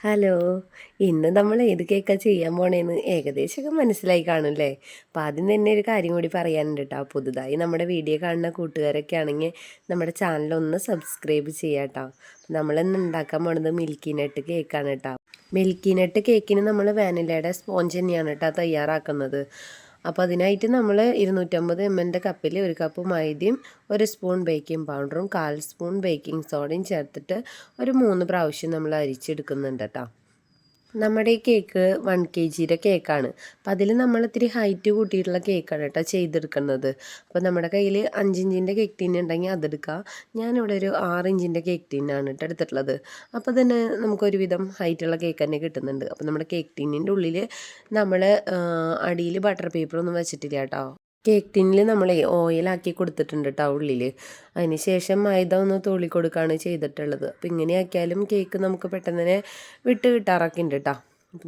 Hello. ഇന്ന് നമ്മൾ ഏത് കേക്കാണ് ചെയ്യാൻ പോണേന്ന് ഏകദേശമൊക്കെ മനസ്സിലായി കാണുമല്ലേ അപ്പോൾ ആദ്യം തന്നെ ഒരു കാര്യം കൂടി പറയാനുണ്ട് കേട്ടോ പുതുതായി നമ്മുടെ വീഡിയോ കാണുന്ന കൂട്ടുകാരൊക്കെ ആണെങ്കിൽ നമ്മുടെ ചാനൽ ഒന്ന് സബ്സ്ക്രൈബ് ചെയ്യാം കേട്ടോ നമ്മളിന്ന് ഉണ്ടാക്കാൻ പോണത് മിൽക്കി നട്ട് കേക്കാണ് കേട്ടോ മിൽക്കി നട്ട് കേക്കിന് നമ്മൾ വാനിലയുടെ സ്പോഞ്ച് തന്നെയാണ് കേട്ടോ തയ്യാറാക്കുന്നത്. അപ്പോൾ അതിനായിട്ട് നമ്മൾ ഇരുന്നൂറ്റമ്പത് എം എന്റെ കപ്പിൽ ഒരു കപ്പ് മൈദയും ഒരു സ്പൂൺ ബേക്കിംഗ് പൗഡറും കാൽ സ്പൂൺ ബേക്കിംഗ് സോഡയും ചേർത്തിട്ട് ഒരു മൂന്ന് പ്രാവശ്യം നമ്മൾ അരിച്ചെടുക്കുന്നുണ്ട് കേട്ടോ നമ്മുടെ ഈ കേക്ക് വൺ കെ ജിയുടെ കേക്കാണ്. അപ്പം അതിൽ നമ്മൾ ഇത്തിരി ഹൈറ്റ് കൂട്ടിയിട്ടുള്ള കേക്കാണ് കേട്ടോ ചെയ്തെടുക്കുന്നത്. അപ്പോൾ നമ്മുടെ കയ്യിൽ അഞ്ചിഞ്ചിന്റെ കേക്ക് ടീൻ ഉണ്ടെങ്കിൽ അതെടുക്കുക ഞാനിവിടെ ഒരു ആറ് ഇഞ്ചിന്റെ കേക്ക് ടീനാണ് കേട്ടോ എടുത്തിട്ടുള്ളത്. അപ്പോൾ തന്നെ നമുക്കൊരുവിധം ഹൈറ്റുള്ള കേക്ക് തന്നെ കിട്ടുന്നുണ്ട്. അപ്പോൾ നമ്മുടെ കേക്ക് ടീനിന്റെ ഉള്ളിൽ നമ്മൾ അടിയിൽ ബട്ടർ പേപ്പറൊന്നും വെച്ചിട്ടില്ല കേട്ടോ. കേക്ക് ടിന്നിൽ നമ്മൾ ഓയിലാക്കി കൊടുത്തിട്ടുണ്ട് കേട്ടോ ഉള്ളിൽ അതിന് ശേഷം മൈദ ഒന്ന് തോളി കൊടുക്കുകയാണ് ചെയ്തിട്ടുള്ളത്. അപ്പം ഇങ്ങനെയാക്കിയാലും കേക്ക് നമുക്ക് പെട്ടെന്ന് തന്നെ വിട്ട് കിട്ടാറൊക്കെ ഉണ്ട് കേട്ടോ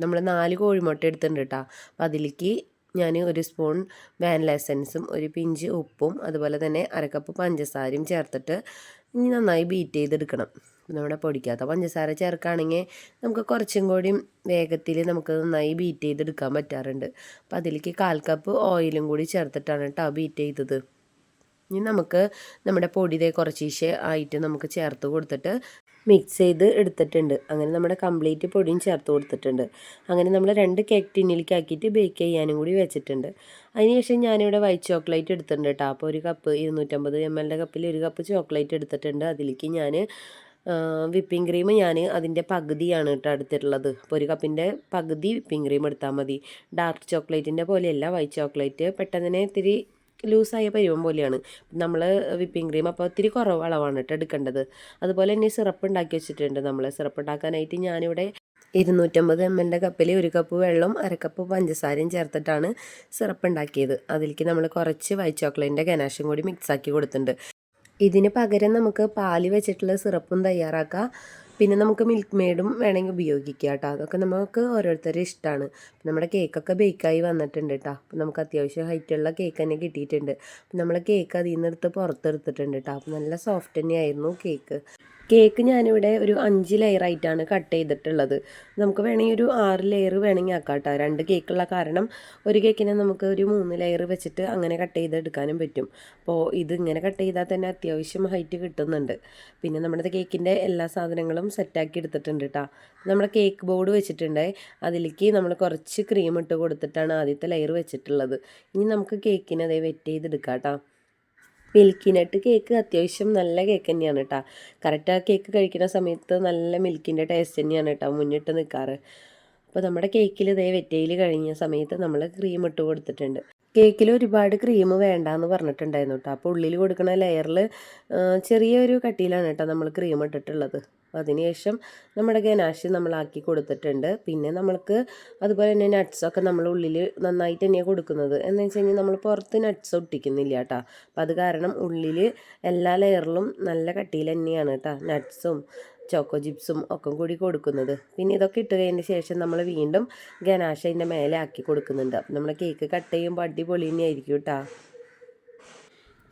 നമ്മൾ നാല് കോഴിമുട്ട എടുത്തിട്ടുണ്ട് കേട്ടോ അപ്പം അതിലേക്ക് ഞാൻ ഒരു സ്പൂൺ വാനില എസൻസും ഒരു പിഞ്ച് ഉപ്പും അതുപോലെ തന്നെ അരക്കപ്പ് പഞ്ചസാരയും ചേർത്തിട്ട് ഇനി നന്നായി ബീറ്റ് ചെയ്തെടുക്കണം. നമ്മുടെ പൊടിക്കാത്ത പഞ്ചസാര ചേർക്കുകയാണെങ്കിൽ നമുക്ക് കുറച്ചും കൂടി വേഗത്തിൽ നമുക്ക് നന്നായി ബീറ്റ് ചെയ്തെടുക്കാൻ പറ്റാറുണ്ട്. അപ്പോൾ അതിലേക്ക് കാൽ കപ്പ് ഓയിലും കൂടി ചേർത്തിട്ടാണ് കേട്ടോ ബീറ്റ് ചെയ്തത്. ഇനി നമുക്ക് നമ്മുടെ പൊടിതെ കുറച്ചീശെ ആയിട്ട് നമുക്ക് ചേർത്ത് കൊടുത്തിട്ട് മിക്സ് ചെയ്ത് എടുത്തിട്ടുണ്ട്. അങ്ങനെ നമ്മുടെ കംപ്ലീറ്റ് പൊടിയും ചേർത്ത് കൊടുത്തിട്ടുണ്ട്. അങ്ങനെ നമ്മൾ രണ്ട് കേക്ക് ടിന്നിലേക്ക് ആക്കിയിട്ട് ബേക്ക് ചെയ്യാനും കൂടി വെച്ചിട്ടുണ്ട്. അതിനുശേഷം ഞാനിവിടെ വൈറ്റ് ചോക്ലേറ്റ് എടുത്തിട്ടുണ്ട് കേട്ടോ അപ്പോൾ ഒരു കപ്പ് ഇരുന്നൂറ്റമ്പത് എം എല്ലിന്റെ കപ്പിൽ ഒരു കപ്പ് ചോക്ലേറ്റ് എടുത്തിട്ടുണ്ട്. അതിലേക്ക് ഞാൻ വിപ്പിംഗ് ക്രീം ഞാൻ അതിന്റെ പകുതിയാണ് കേട്ടോ എടുത്തിട്ടുള്ളത്. അപ്പോൾ ഒരു കപ്പിന്റെ പകുതി വിപ്പിംഗ് ക്രീം എടുത്താൽ മതി. ഡാർക്ക് ചോക്ലേറ്റിന്റെ പോലെയല്ല വൈറ്റ് ചോക്ലേറ്റ് പെട്ടെന്ന് ഇത്തിരി ലൂസായ പരുവം പോലെയാണ്. നമ്മൾ വിപ്പിംഗ് ക്രീം അപ്പോൾ ഒത്തിരി കുറവ് അളവാണ് കേട്ടോ എടുക്കേണ്ടത്. അതുപോലെ തന്നെ സിറപ്പ് ഉണ്ടാക്കി വെച്ചിട്ടുണ്ട് നമ്മൾ സിറപ്പ് ഉണ്ടാക്കാനായിട്ട് ഞാനിവിടെ ഇരുന്നൂറ്റമ്പത് എം എല്ലിന്റെ കപ്പിൽ ഒരു കപ്പ് വെള്ളം അരക്കപ്പ് പഞ്ചസാരയും ചേർത്തിട്ടാണ് സിറപ്പ് ഉണ്ടാക്കിയത് അതിലേക്ക് നമ്മൾ കുറച്ച് വൈറ്റ് ചോക്ലേറ്റിന്റെ ഗനാഷും കൂടി മിക്സാക്കി കൊടുത്തിട്ടുണ്ട്. ഇതിന് പകരം നമുക്ക് പാൽ വെച്ചിട്ടുള്ള സിറപ്പും തയ്യാറാക്കാം. പിന്നെ നമുക്ക് മിൽക്ക് മെയ്ഡും വേണമെങ്കിൽ ഉപയോഗിക്കുക കേട്ടോ. അതൊക്കെ നമുക്ക് ഓരോരുത്തരുടെ ഇഷ്ടമാണ് നമ്മുടെ കേക്കൊക്കെ ബേക്കായി വന്നിട്ടുണ്ട് കേട്ടോ. അപ്പം നമുക്ക് അത്യാവശ്യം ഹൈറ്റുള്ള കേക്ക് തന്നെ കിട്ടിയിട്ടുണ്ട്. അപ്പം നമ്മൾ കേക്ക് അതിൽ നിന്ന് എടുത്ത് പുറത്തെടുത്തിട്ടുണ്ട് കേട്ടോ. അപ്പം നല്ല സോഫ്റ്റ് തന്നെയായിരുന്നു കേക്ക് കേക്ക് ഞാനിവിടെ ഒരു അഞ്ച് ലെയറായിട്ടാണ് കട്ട് ചെയ്തിട്ടുള്ളത്. നമുക്ക് വേണമെങ്കിൽ ഒരു ആറ് ലെയർ വേണമെങ്കിൽ ആക്കാം കേട്ടോ രണ്ട് കേക്കുള്ള കാരണം ഒരു കേക്കിനെ നമുക്ക് ഒരു മൂന്ന് ലെയർ വെച്ചിട്ട് അങ്ങനെ കട്ട് ചെയ്തെടുക്കാനും പറ്റും. അപ്പോൾ ഇത് ഇങ്ങനെ കട്ട് ചെയ്താൽ തന്നെ അത്യാവശ്യം ഹൈറ്റ് കിട്ടുന്നുണ്ട്. പിന്നെ നമ്മുടെ കേക്കിന്റെ എല്ലാ സാധനങ്ങളും സെറ്റാക്കി എടുത്തിട്ടുണ്ട് കേട്ടോ നമ്മുടെ കേക്ക് ബോർഡ് വെച്ചിട്ടുണ്ട്. അതിലേക്ക് നമ്മൾ കുറച്ച് ക്രീം ഇട്ട് കൊടുത്തിട്ടാണ് ആദ്യത്തെ ലെയർ വെച്ചിട്ടുള്ളത്. ഇനി നമുക്ക് കേക്കിനെ അതേ വെറ്റ് ചെയ്തെടുക്കാം കേട്ടോ മിൽക്കി നട്ട് കേക്ക് അത്യാവശ്യം നല്ല കേക്ക് തന്നെയാണ് കേട്ടോ. കറക്റ്റ് ആ കേക്ക് കഴിക്കുന്ന സമയത്ത് നല്ല മിൽക്കിന്റെ ടേസ്റ്റ് തന്നെയാണ് കേട്ടോ മുന്നിട്ട് നിൽക്കാറ് അപ്പോൾ നമ്മുടെ കേക്കിൽ ഇതേ വെറ്റയിൽ കഴിഞ്ഞ സമയത്ത് നമ്മൾ ക്രീം ഇട്ട് കൊടുത്തിട്ടുണ്ട്. കേക്കിൽ ഒരുപാട് ക്രീം വേണ്ടാന്ന് പറഞ്ഞിട്ടുണ്ടായിരുന്നു കേട്ടോ അപ്പോൾ ഉള്ളിൽ കൊടുക്കുന്ന ലെയറിൽ ചെറിയൊരു കട്ടിയിലാണ് കേട്ടോ നമ്മൾ ക്രീം ഇട്ടിട്ടുള്ളത്. അതിനുശേഷം നമ്മുടെ ഗനാശ് നമ്മളാക്കി കൊടുത്തിട്ടുണ്ട്. പിന്നെ നമ്മൾക്ക് അതുപോലെ തന്നെ നട്ട്സൊക്കെ നമ്മൾ ഉള്ളിൽ നന്നായിട്ട് തന്നെയാണ് കൊടുക്കുന്നത്. എന്ന് വെച്ച് കഴിഞ്ഞാൽ നമ്മൾ പുറത്ത് നട്ട്സ് ഒട്ടിക്കുന്നില്ല കേട്ടോ അപ്പം അത് കാരണം ഉള്ളിൽ എല്ലാ ലെയറിലും നല്ല കട്ടിയിൽ തന്നെയാണ് കേട്ടോ നട്ട്സും ചോക്കോ ചിപ്സും ഒക്കെ കൂടി കൊടുക്കുന്നത്. പിന്നെ ഇതൊക്കെ ഇട്ട് കഴിഞ്ഞ ശേഷം നമ്മൾ വീണ്ടും ഗനാശ അതിന്റെ മേലെ ആക്കി കൊടുക്കുന്നുണ്ട്. അപ്പം നമ്മൾ കേക്ക് കട്ട് ചെയ്യുമ്പോൾ അടിപൊളി തന്നെയായിരിക്കും കേട്ടോ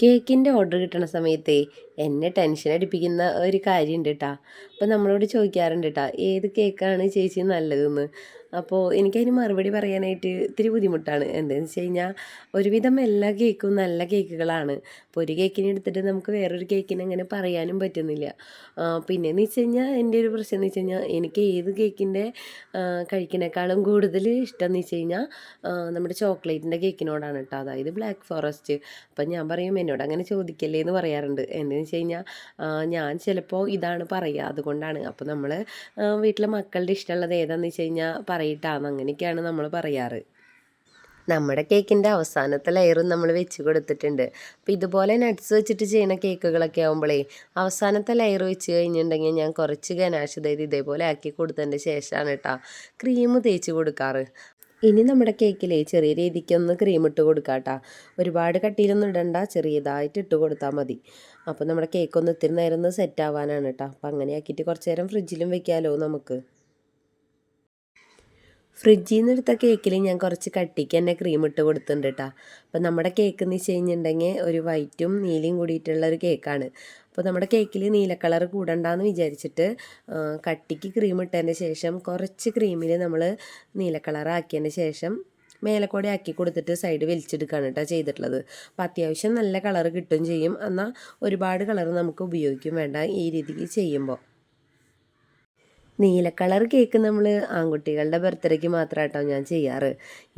കേക്കിന്റെ ഓർഡർ കിട്ടുന്ന സമയത്തേ എന്നെ ടെൻഷൻ അടിപ്പിക്കുന്ന ഒരു കാര്യമുണ്ട് കേട്ടോ അപ്പോൾ നമ്മളോട് ചോദിക്കാറുണ്ട് കേട്ടോ ഏത് കേക്കാണ് ചേച്ചി നല്ലതെന്ന്? അപ്പോൾ എനിക്കതിന് മറുപടി പറയാനായിട്ട് ഇത്തിരി ബുദ്ധിമുട്ടാണ്. എന്താണെന്ന് വെച്ച് കഴിഞ്ഞാൽ ഒരുവിധം എല്ലാ കേക്കും നല്ല കേക്കുകളാണ്. അപ്പോൾ ഒരു കേക്കിനെ എടുത്തിട്ട് നമുക്ക് വേറൊരു കേക്കിനെ അങ്ങനെ പറയാനും പറ്റുന്നില്ല. പിന്നെയെന്ന് വെച്ച് കഴിഞ്ഞാൽ എന്റെ ഒരു പ്രശ്നം എന്ന് വെച്ച് കഴിഞ്ഞാൽ എനിക്ക് ഏത് കേക്കിന്റെ കഴിക്കുന്നേക്കാളും കൂടുതൽ ഇഷ്ടം എന്ന് വെച്ച് കഴിഞ്ഞാൽ നമ്മുടെ ചോക്ലേറ്റിന്റെ കേക്കിനോടാണ് കേട്ടോ. അതായത് ബ്ലാക്ക് ഫോറസ്റ്റ്. അപ്പം ഞാൻ പറയും എന്നോട് അങ്ങനെ ചോദിക്കല്ലേ എന്ന് പറയാറുണ്ട്. എന്താണെന്ന് വെച്ച് കഴിഞ്ഞാൽ ഞാൻ ചിലപ്പോൾ ഇതാണ് പറയുക അതുകൊണ്ടാണ്. അപ്പോൾ നമ്മൾ വീട്ടിലെ മക്കളുടെ ഇഷ്ടമുള്ളത് ഏതാണെന്ന് വെച്ച് കഴിഞ്ഞാൽ പറയിട്ടാന്ന് അങ്ങനെയൊക്കെയാണ് നമ്മൾ പറയാറ്. നമ്മുടെ കേക്കിന്റെ അവസാനത്തെ ലെയറും നമ്മൾ വെച്ച് കൊടുത്തിട്ടുണ്ട്. അപ്പോൾ ഇതുപോലെ നട്ട്സ് വെച്ചിട്ട് ചെയ്യുന്ന കേക്കുകളൊക്കെ ആകുമ്പോഴേ അവസാനത്തെ ലെയർ വെച്ച് കഴിഞ്ഞിട്ടുണ്ടെങ്കിൽ ഞാൻ കുറച്ച് ഗനാഷ് ചെയ്ത് ഇതേപോലെ ആക്കി കൊടുത്തതിന്റെ ശേഷമാണ് കേട്ടോ ക്രീം തേച്ച് കൊടുക്കാറ്. ഇനി നമ്മുടെ കേക്കിൽ ചെറിയ രീതിക്കൊന്ന് ക്രീം ഇട്ട് കൊടുക്കാം കേട്ടോ ഒരുപാട് കട്ടിയിലൊന്നും ഇടണ്ട ചെറിയതായിട്ട് ഇട്ട് കൊടുത്താൽ മതി. അപ്പോൾ നമ്മുടെ കേക്കൊന്ന് ഇത്തിരി നേരം ഒന്ന് സെറ്റ് ആവാനാണ് കേട്ടോ അപ്പോൾ അങ്ങനെ ആക്കിയിട്ട് കുറച്ച് നേരം ഫ്രിഡ്ജിലും വെക്കാമല്ലോ നമുക്ക്. ഫ്രിഡ്ജിൽ നിന്ന് എടുത്ത കേക്കിൽ ഞാൻ കുറച്ച് കട്ടിക്ക് തന്നെ ക്രീം ഇട്ട് കൊടുത്തിട്ടുണ്ട് കേട്ടോ അപ്പോൾ നമ്മുടെ കേക്ക് എന്ന് വെച്ച് കഴിഞ്ഞിട്ടുണ്ടെങ്കിൽ ഒരു വൈറ്റും നീലയും കൂടിയിട്ടുള്ള ഒരു കേക്കാണ്. അപ്പോൾ നമ്മുടെ കേക്കിൽ നീല കളർ കൂടണ്ടെന്ന് വിചാരിച്ചിട്ട് കട്ടിക്ക് ക്രീം ഇട്ടതിന് ശേഷം കുറച്ച് ക്രീമിൽ നമ്മൾ നീല കളർ ആക്കിയതിന് ശേഷം മേലക്കൂടെ ആക്കി കൊടുത്തിട്ട് സൈഡ് വലിച്ചെടുക്കുകയാണ് കേട്ടോ ചെയ്തിട്ടുള്ളത്. അപ്പോൾ അത്യാവശ്യം നല്ല കളർ കിട്ടുകയും ചെയ്യും. എന്നാൽ ഒരുപാട് കളർ നമുക്ക് ഉപയോഗിക്കും വേണ്ട ഈ രീതിക്ക് ചെയ്യുമ്പോൾ നീല കളർ കേക്ക് നമ്മൾ ആൺകുട്ടികളുടെ ബർത്ത്ഡേക്ക് മാത്രമായിട്ടോ ഞാൻ ചെയ്യാറ്.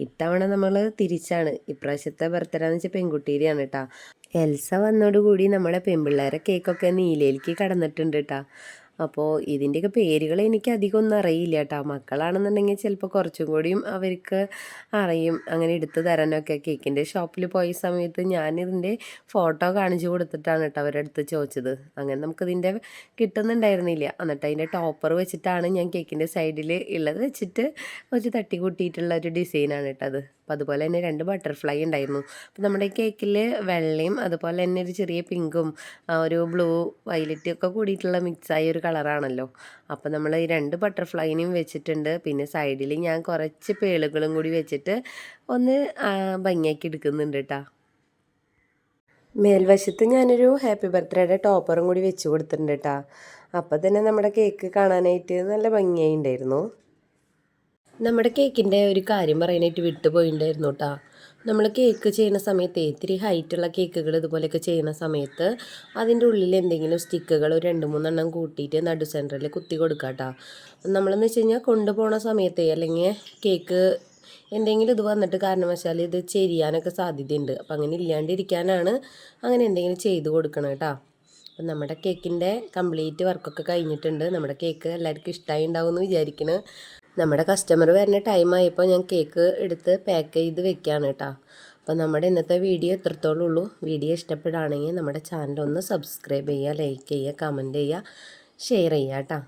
ഇത്തവണ നമ്മൾ തിരിച്ചാണ്. ഇപ്രാവശ്യത്തെ ബർത്ത്ഡേ എന്ന് വെച്ചാൽ പെൺകുട്ടീരെയാണ് കേട്ടോ എൽസ വന്നോടുകൂടി നമ്മുടെ പെൺപിള്ളേരെ കേക്കൊക്കെ നീലയിലേക്ക് കടന്നിട്ടുണ്ട് കേട്ടോ അപ്പോൾ ഇതിന്റെയൊക്കെ പേരുകൾ എനിക്ക് അധികം ഒന്നും അറിയില്ല കേട്ടോ. മക്കളാണെന്നുണ്ടെങ്കിൽ ചിലപ്പോൾ കുറച്ചും കൂടിയും അവർക്ക് അറിയും. അങ്ങനെ എടുത്തു തരാനൊക്കെ കേക്കിന്റെ ഷോപ്പിൽ പോയ സമയത്ത് ഞാനിതിന്റെ ഫോട്ടോ കാണിച്ചു കൊടുത്തിട്ടാണ് കേട്ടോ അവരുടെ അടുത്ത് ചോദിച്ചത്. അങ്ങനെ നമുക്കിതിന്റെ കിട്ടുന്നുണ്ടായിരുന്നില്ല. എന്നിട്ട് അതിന്റെ ടോപ്പർ വെച്ചിട്ടാണ് ഞാൻ കേക്കിന്റെ സൈഡിൽ ഉള്ളത് വെച്ചിട്ട് കുറച്ച് തട്ടി കൂട്ടിയിട്ടുള്ള ഒരു ഡിസൈനാണ് കേട്ടോ അത്. അപ്പോൾ അതുപോലെ തന്നെ രണ്ട് ബട്ടർഫ്ലൈ ഉണ്ടായിരുന്നു. അപ്പോൾ നമ്മുടെ കേക്കിൽ വെള്ളയും അതുപോലെ തന്നെ ഒരു ചെറിയ പിങ്കും ഒരു ബ്ലൂ വയലറ്റും ഒക്കെ കൂടിയിട്ടുള്ള മിക്സായ ഒരു കളറാണല്ലോ അപ്പോൾ നമ്മൾ ഈ രണ്ട് ബട്ടർഫ്ലൈനെയും വെച്ചിട്ടുണ്ട്. പിന്നെ സൈഡിൽ ഞാൻ കുറച്ച് പേളുകളും കൂടി വെച്ചിട്ട് ഒന്ന് ഭംഗിയാക്കി എടുക്കുന്നുണ്ട് കേട്ടോ മേൽവശത്ത് ഞാനൊരു ഹാപ്പി ബർത്ത്ഡേയുടെ ടോപ്പറും കൂടി വെച്ച് കൊടുത്തിട്ടുണ്ട് കേട്ടോ അപ്പോൾ തന്നെ നമ്മുടെ കേക്ക് കാണാനായിട്ട് നല്ല ഭംഗിയായി ഉണ്ടായിരുന്നു. നമ്മുടെ കേക്കിന്റെ ഒരു കാര്യം പറയാനായിട്ട് വിട്ടുപോയിണ്ടായിരുന്നു കേട്ടോ നമ്മൾ കേക്ക് ചെയ്യുന്ന സമയത്ത് ഇത്തിരി ഹൈറ്റുള്ള കേക്കുകൾ ഇതുപോലെയൊക്കെ ചെയ്യുന്ന സമയത്ത് അതിന്റെ ഉള്ളിൽ എന്തെങ്കിലും സ്റ്റിക്കുകൾ ഒരു രണ്ട് മൂന്നെണ്ണം കൂട്ടിയിട്ട് നടു സെന്ററിൽ കുത്തി കൊടുക്കുക കേട്ടോ നമ്മളെന്ന് വെച്ച് കഴിഞ്ഞാൽ കൊണ്ടുപോകുന്ന സമയത്ത് അല്ലെങ്കിൽ കേക്ക് എന്തെങ്കിലും ഇത് വന്നിട്ട് കാരണവശാൽ ഇത് ചെരിയാനൊക്കെ സാധ്യതയുണ്ട്. അപ്പം അങ്ങനെ ഇല്ലാണ്ടിരിക്കാനാണ് അങ്ങനെ എന്തെങ്കിലും ചെയ്ത് കൊടുക്കണം കേട്ടോ അപ്പം നമ്മുടെ കേക്കിന്റെ കംപ്ലീറ്റ് വർക്കൊക്കെ കഴിഞ്ഞിട്ടുണ്ട്. നമ്മുടെ കേക്ക് എല്ലാവർക്കും ഇഷ്ടമായി ഉണ്ടാവും എന്ന് വിചാരിക്കുന്നു നമ്മുടെ കസ്റ്റമർ വരുന്ന ടൈമായപ്പോൾ ഞാൻ കേക്ക് എടുത്ത് പാക്ക് ചെയ്ത് വെക്കുകയാണ് കേട്ടോ അപ്പോൾ നമ്മുടെ ഇന്നത്തെ വീഡിയോ എത്രത്തോളം ഉള്ളൂ. വീഡിയോ ഇഷ്ടപ്പെടുകയാണെങ്കിൽ നമ്മുടെ ചാനൽ ഒന്ന് സബ്സ്ക്രൈബ് ചെയ്യുക ലൈക്ക് ചെയ്യുക കമന്റ് ചെയ്യുക ഷെയർ ചെയ്യുക കേട്ടോ